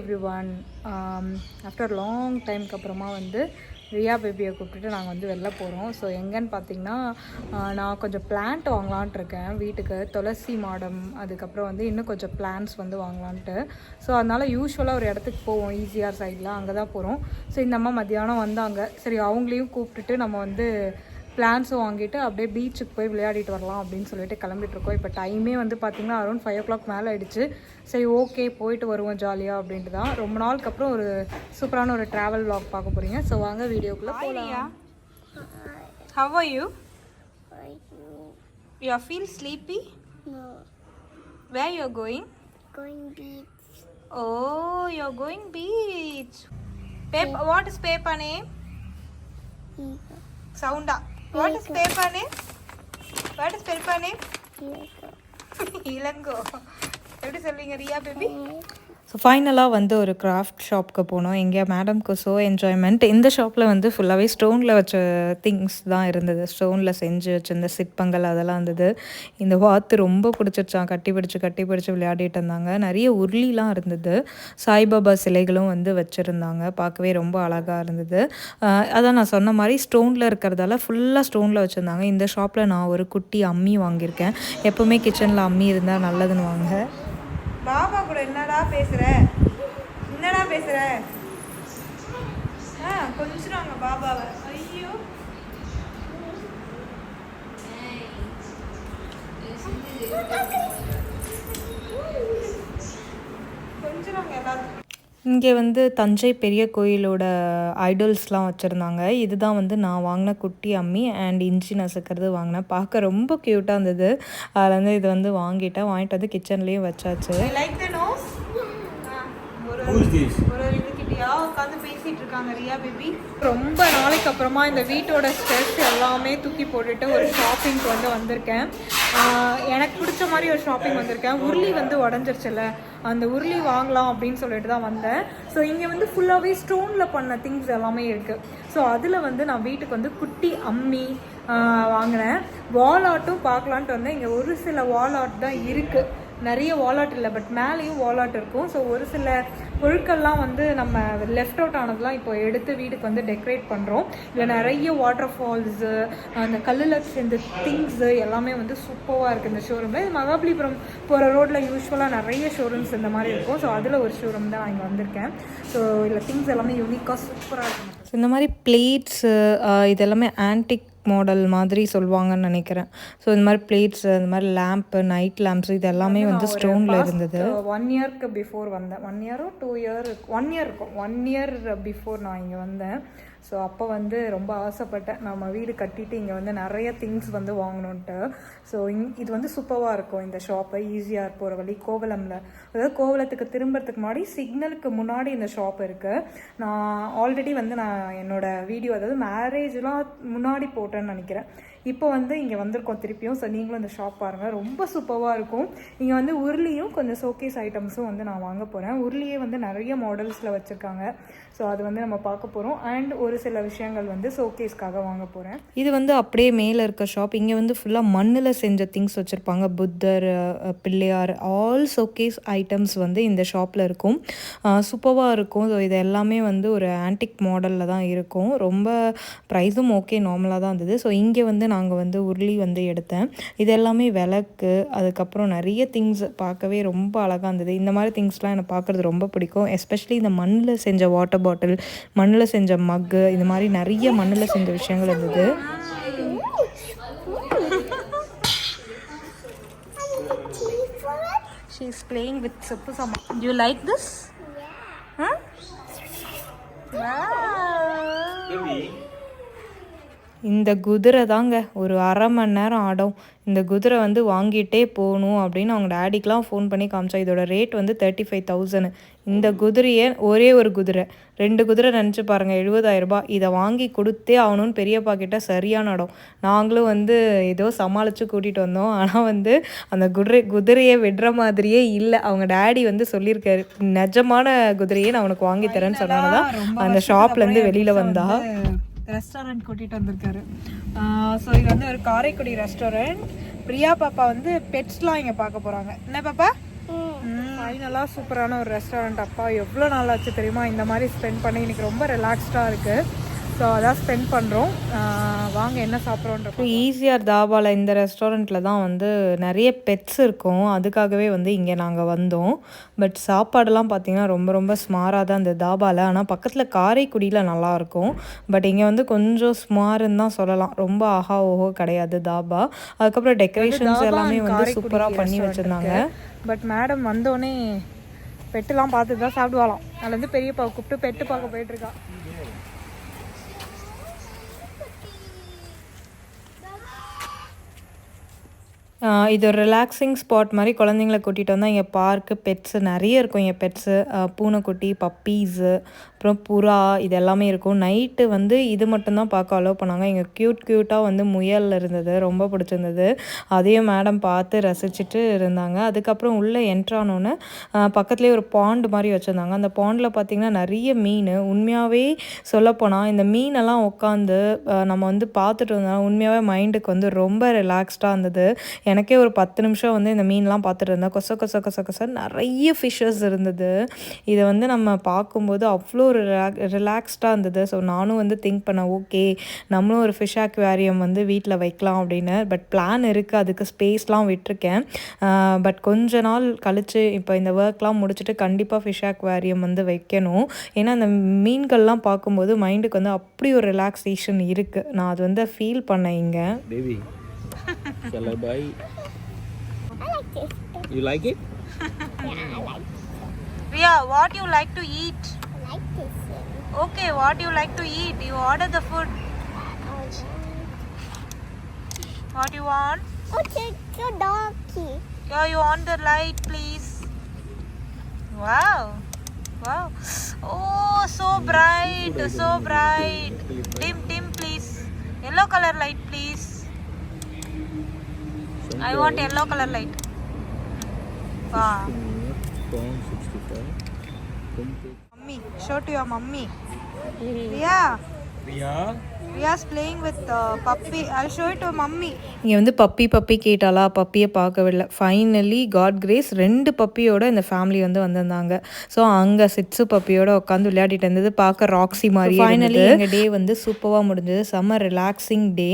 Every one after long டைம்க்கு அப்புறமா வந்து ரியா பேபியை கூப்பிட்டுட்டு நாங்கள் வந்து வெளில போகிறோம் ஸோ எங்கன்னு பார்த்தீங்கன்னா நான் கொஞ்சம் பிளான்ட் வாங்கலான்ட்டு இருக்கேன். வீட்டுக்கு துளசி மாடம் அதுக்கப்புறம் வந்து இன்னும் கொஞ்சம் பிளான்ஸ் வந்து வாங்கலான்ட்டு ஸோ அதனால் யூஸ்வலாக ஒரு இடத்துக்கு போவோம். ஈஸியாக சைடில் அங்கே தான் போகிறோம் ஸோ இந்த அம்மா மத்தியானம் வந்தாங்க. சரி அவங்களையும் கூப்பிட்டுட்டு நம்ம வந்து பிளான்ஸும் வாங்கிட்டு அப்படியே பீச்சுக்கு போய் விளையாடிட்டு வரலாம் அப்படின்னு சொல்லிட்டு கிளம்பிட்டு இருக்கோம். இப்போ டைமே வந்து பார்த்திங்கன்னா அரௌண்ட் ஃபைவ் ஓ கிளாக் மேலே ஆயிடுச்சு. சரி ஓகே போயிட்டு வருவோம் ஜாலியாக அப்படின்ட்டு தான் ரொம்ப நாளுக்கு அப்புறம் ஒரு சூப்பரான ஒரு ட்ராவல் vlog பார்க்க போகிறீங்க ஸோ வாங்க வீடியோக்குள்ளே போகலாம் how are you you are feel sleepy where you are going going? Beach. Oh you are going beach paper what is paper name. சவுண்டா what is paper name what is paper name. Ilango எப்படி சொல்வீங்க Riya baby so ஃபைனலாக வந்து ஒரு craft ஷாப்க்கு போனோம். எங்கே மேடம்க்கு so enjoyment இந்த ஷாப்பில் வந்து ஃபுல்லாகவே ஸ்டோனில் வச்ச திங்ஸ் தான் இருந்தது. ஸ்டோனில் செஞ்சு வச்சுருந்த சிற்பங்கள் அதெல்லாம் இருந்தது. இந்த வாத்து ரொம்ப பிடிச்சிருச்சான் கட்டி பிடிச்சி கட்டி பிடிச்சி விளையாடிட்டு இருந்தாங்க. நிறைய உருளிலாம் இருந்தது. சாய்பாபா சிலைகளும் வந்து வச்சுருந்தாங்க. பார்க்கவே ரொம்ப அழகாக இருந்தது. அதான் நான் சொன்ன மாதிரி ஸ்டோனில் இருக்கிறதால ஃபுல்லாக ஸ்டோனில் வச்சுருந்தாங்க. இந்த ஷாப்பில் நான் ஒரு குட்டி அம்மி வாங்கியிருக்கேன். எப்போவுமே கிச்சனில் அம்மி இருந்தால் நல்லதுன்னு வாங்க. பாபா கூட என்னடா பேசுற? என்னடா பேசுற? ஆ பாபாவை. ஐயோ. இங்கே வந்து தஞ்சை பெரிய கோயிலோட ஐடல்ஸ்லாம் வச்சுருந்தாங்க. இதுதான் வந்து நான் வாங்கின குட்டி அம்மி அண்ட் இஞ்சி நசுக்கிறது வாங்கினேன். பார்க்க ரொம்ப க்யூட்டாக இருந்தது. அதில் வந்து இது வந்து வாங்கிட்டேன். வாங்கிட்டு வந்து கிச்சன்லேயும் வச்சாச்சு லைக் த நோஸ் ஒரு ஒரு இதுகிட்டயா உட்காந்து பேசிட்டு இருக்காங்க ரியா பேபி. ரொம்ப நாளைக்கு அப்புறமா இந்த வீட்டோட ஸ்ட்ரெஸ் எல்லாமே தூக்கி போட்டுட்டு ஒரு ஷாப்பிங்க்கு வந்து வந்திருக்கேன். எனக்கு பிடிச்ச மாதிரி ஒரு ஷாப்பிங் வந்திருக்கேன். உருளி வந்து உடஞ்சிருச்சுல அந்த உருளி வாங்கலாம் அப்படின்னு சொல்லிட்டு தான் வந்தேன். ஸோ இங்கே வந்து ஃபுல்லாகவே ஸ்டோனில் பண்ண திங்ஸ் எல்லாமே இருக்குது ஸோ அதில் வந்து நான் வீட்டுக்கு வந்து குட்டி அம்மி வாங்கினேன். வால் ஆர்ட்டும் பார்க்கலான்ட்டு வந்தேன். இங்கே ஒரு சில வால் ஆர்ட் தான் இருக்குது நிறைய வாலாட் இல்லை பட் மேலேயும் வாலாட் இருக்கும். ஸோ ஒரு சில பொருட்கள்லாம் வந்து நம்ம லெஃப்ட் அவுட் ஆனதெல்லாம் இப்போ எடுத்து வீட்டுக்கு வந்து டெக்கரேட் பண்ணுறோம் இதில் நிறைய வாட்டர் ஃபால்ஸு அந்த கல்லில் சேர்ந்த திங்ஸு எல்லாமே வந்து சூப்பராக இருக்குது இந்த ஷோரூமில் இது மகாபலிபுரம் போகிற ரோட்டில் யூஸ்வலாக நிறைய ஷோரூம்ஸ் இந்த மாதிரி இருக்கும். ஸோ அதில் ஒரு ஷோரூம் தான் நான் இங்கே வந்திருக்கேன். ஸோ இதில் திங்ஸ் எல்லாமே யூனிக்காக சூப்பராக இருக்கும் ஸோ இந்த மாதிரி பிளேட்ஸு இது எல்லாமே ஆன்டிக் மாடல் மாதிரி சொல்லுவாங்கன்னு நினைக்கிறேன். ஸோ இந்த மாதிரி பிளேட்ஸ் இந்த மாதிரி லேம்ப்பு நைட் லேம்ப்ஸ் இது எல்லாமே வந்து ஸ்டோனில் இருந்தது. ஒன் இயர்க்கு பிஃபோர் வந்தேன். ஒன் இயரோ டூ இயர் ஒன் இயர் இருக்கும். ஒன் இயர் பிஃபோர் நான் இங்கே வந்தேன். ஸோ அப்போ வந்து ரொம்ப ஆசைப்பட்டேன். நம்ம வீடு கட்டிட்டு இங்கே வந்து நிறைய திங்ஸ் வந்து வாங்கணுன்ட்டு ஸோ இங் இது வந்து சூப்பராக இருக்கும். இந்த ஷாப்பு ஈஸியாக போகிற வழி கோவலமில். அதாவது கோவலத்துக்கு திரும்புறதுக்கு முன்னாடி சிக்னலுக்கு முன்னாடி இந்த ஷாப் இருக்குது நான் ஆல்ரெடி வந்து நான் என்னோடய வீடியோ அதாவது மேரேஜ்லாம் முன்னாடி போட்டேன்னு நினைக்கிறேன். இப்போ வந்து இங்கே வந்திருக்கோம் திருப்பியும். ஸோ நீங்களும் இந்த ஷாப் பாருங்கள் ரொம்ப சூப்பராக இருக்கும். இங்கே வந்து உருளியும் கொஞ்சம் ஷோகேஸ் ஐட்டம்ஸும் வந்து நான் வாங்க போகிறேன் உருளியே வந்து நிறைய மாடல்ஸில் வச்சுருக்காங்க. ஸோ அது வந்து நம்ம பார்க்க போகிறோம் அண்ட் ஒரு சில விஷயங்கள் வந்து ஷோகேஸ்க்காக வாங்க போகிறேன் இது வந்து அப்படியே மேலே இருக்க ஷாப் இங்கே வந்து ஃபுல்லாக மண்ணில் செஞ்ச திங்ஸ் வச்சுருப்பாங்க. Buddhar Pillaiyar all showcase items வந்து இந்த ஷாப்பில் இருக்கும். சூப்பராக இருக்கும். ஸோ இது எல்லாமே வந்து ஒரு ஆன்டிக் மாடலில் தான் இருக்கும். ரொம்ப ப்ரைஸும் ஓகே நார்மலாக தான் இருந்தது. ஸோ இங்கே வந்து நாங்கள் வந்து உருளி வந்து எடுத்தேன். இது எல்லாமே விளக்கு அதுக்கப்புறம் நிறைய திங்ஸ் பார்க்கவே ரொம்ப அழகாக இருந்தது. இந்த மாதிரி திங்ஸ்லாம் எனக்கு பார்க்குறது ரொம்ப பிடிக்கும். எஸ்பெஷலி இந்த மண்ணில் செஞ்ச வாட்டர் பாட்டில் மண்ணில் செஞ்ச மக்கு இந்த மாதிரி நிறைய மண்ணில் செஞ்ச விஷயங்கள் இருந்தது. ஷீ இஸ் பிளேயிங் வித் செப்பு சமா யூ லைக் திஸ் இந்த குதிரை தாங்க ஒரு அரை மணி நேரம் ஆடும். இந்த குதிரை வந்து வாங்கிட்டே போகணும் அப்படின்னு அவங்க டேடிக்கெலாம் ஃபோன் பண்ணி காமிச்சா இதோட ரேட் வந்து தேர்ட்டி ஃபைவ் தௌசண்ட் இந்த குதிரையை ஒரே ஒரு குதிரை. ரெண்டு குதிரை நினச்சி பாருங்கள் எழுபதாயிரம் ரூபாய். இதை வாங்கி கொடுத்தே ஆகணும்னு பெரியப்பா கிட்ட சரியான இடம். நாங்களும் வந்து ஏதோ சமாளித்து கூட்டிகிட்டு வந்தோம். ஆனால் வந்து அந்த குதிரை குதிரையை விடுற மாதிரியே இல்லை. அவங்க டேடி வந்து சொல்லியிருக்காரு நிஜமான குதிரையை நான் உனக்கு வாங்கி தரேன்னு சொன்னாங்க தான் அந்த ஷாப்லேருந்து வெளியில் வந்தா ரெஸ்டாரண்ட் கூட்டிட்டு வந்திருக்காரு. ஸோ இது வந்து ஒரு காரைக்குடி ரெஸ்டாரண்ட் பிரியா பாப்பா வந்து பெட்ஸ்லாம் இங்க பார்க்க போறாங்க. என்ன பாப்பா? ம். ஃபைனலாக சூப்பரான ஒரு ரெஸ்டாரண்ட் அப்பா எவ்வளோ நாள் ஆச்சு தெரியுமா? இந்த மாதிரி ஸ்பெண்ட் பண்ணி இன்னைக்கு ரொம்ப ரிலாக்ஸ்டாக இருக்குது ஸோ அதான் ஸ்பெண்ட் பண்ணுறோம் வாங்க என்ன சாப்பிட்றோன்ற ஈஸியார் தாபாவில் இந்த ரெஸ்டாரண்ட்டில் தான் வந்து நிறைய பெட்ஸ் இருக்கும். அதுக்காகவே வந்து இங்கே நாங்கள் வந்தோம். பட் சாப்பாடெல்லாம் பார்த்திங்கன்னா ரொம்ப ரொம்ப ஸ்மாராக தான் இந்த தாபாவில் ஆனால் பக்கத்தில் காரைக்குடியில் நல்லாயிருக்கும் பட் இங்கே வந்து கொஞ்சம் ஸ்மாருன்னு தான் சொல்லலாம். ரொம்ப ஆஹா ஓஹோ கிடையாது தாபா. அதுக்கப்புறம் டெக்கரேஷன்ஸ் எல்லாமே வந்து சூப்பராக பண்ணி வச்சுருந்தாங்க. பட் மேடம் வந்தோடனே பெட்டுலாம் பார்த்து தான் சாப்பிடுவாளாம். அதுலேருந்து பெரியப்பா கூப்பிட்டு பெட்டு பார்க்க போயிட்டுருக்கா இது ஒரு ரிலாக்ஸிங் ஸ்பாட் மாதிரி குழந்தைங்கள கூட்டிகிட்டு வந்தால் இங்கே பார்க்கு பெட்ஸு நிறைய இருக்கும் இங்கே பெட்ஸு பூனைக்குட்டி பப்பீஸு அப்புறம் புறா இது எல்லாமே இருக்கும். நைட்டு வந்து இது மட்டும்தான் பார்க்க அலோவ் பண்ணாங்க. இங்கே க்யூட் க்யூட்டாக வந்து முயல் இருந்தது. ரொம்ப பிடிச்சிருந்தது. அதையும் மேடம் பார்த்து ரசிச்சுட்டு இருந்தாங்க. அதுக்கப்புறம் உள்ளே என்ட்ரானோன்னு பக்கத்துலேயே ஒரு பாண்ட் மாதிரி வச்சுருந்தாங்க. அந்த பாண்டில் பார்த்திங்கன்னா நிறைய மீன். உண்மையாகவே சொல்லப்போனால் இந்த மீனெல்லாம் உட்காந்து நம்ம வந்து பார்த்துட்டு இருந்தோம் உண்மையாகவே மைண்டுக்கு வந்து ரொம்ப ரிலாக்ஸ்டாக இருந்தது. எனக்கே ஒரு பத்து நிமிஷம் வந்து இந்த மீன்லாம் பார்த்துட்டு இருந்தேன். கொச கொச கொச கொச நிறைய ஃபிஷ்ஷஸ் இருந்தது. இதை வந்து நம்ம பார்க்கும்போது அவ்வளோ ஒரு ரிலாக்ஸ்டாக இருந்தது ஸோ நானும் வந்து திங்க் பண்ணேன் ஓகே நம்மளும் ஒரு ஃபிஷ் அக்வேரியம் வந்து வீட்டில் வைக்கலாம் அப்படின்னு பட் பிளான் இருக்குது அதுக்கு ஸ்பேஸ்லாம் விட்டிருக்கேன் பட் கொஞ்ச நாள் கழித்து இப்போ இந்த ஒர்க்லாம் முடிச்சுட்டு கண்டிப்பாக ஃபிஷ் அக்வேரியம் வந்து வைக்கணும் ஏன்னா அந்த மீன்கள்லாம் பார்க்கும்போது மைண்டுக்கு வந்து அப்படி ஒரு ரிலாக்ஸேஷன் இருக்குது நான் அது வந்து ஃபீல் பண்ணேன் இங்கே I? I like this. You like it? Riya what you like to eat I like. Okay, what do you like to eat? You order the food. What do you want? Okay, your donkey. Yeah, you on the light, please. Wow. Wow. Oh, so bright, so bright. Dim, dim, please. Yellow color light, please. I want yellow color light. Wow. Pound 65. Complete. Mummy, show to your mummy. Ria, Ria? With uh, puppy. I'll show it to mummy. இங்கே வந்து puppy puppy கேட்டாலா பப்பியை பார்க்கவில்லை. Finally God grace ரெண்டு பப்பியோட இந்த family வந்து வந்திருந்தாங்க. So அங்கே shih tzu பப்பியோட உட்காந்து விளையாடிட்டு இருந்தது. பார்க்க ராக்ஸி மாதிரி ஃபைனலி எங்கள் டே வந்து சூப்பராக முடிஞ்சது. செம்ம ரிலாக்ஸிங் டே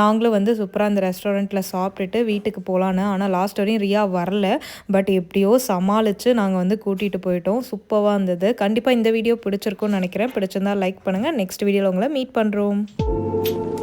நாங்களும் வந்து சூப்பராக அந்த ரெஸ்டாரண்ட்டில் சாப்பிட்டுட்டு வீட்டுக்கு போகலான்னு ஆனால் லாஸ்ட் வரையும் ரியா வரல. பட் எப்படியோ சமாளித்து நாங்கள் வந்து கூட்டிகிட்டு போயிட்டோம். சூப்பராக இருந்தது. கண்டிப்பாக இந்த வீடியோ பிடிச்சிருக்கும்னு நினைக்கிறேன். பிடிச்சிருந்தா லைக் பண்ணுங்கள் நெக்ஸ்ட் வீடியோவில் உங்களை மீட் பண்ணுறோம் Tchau.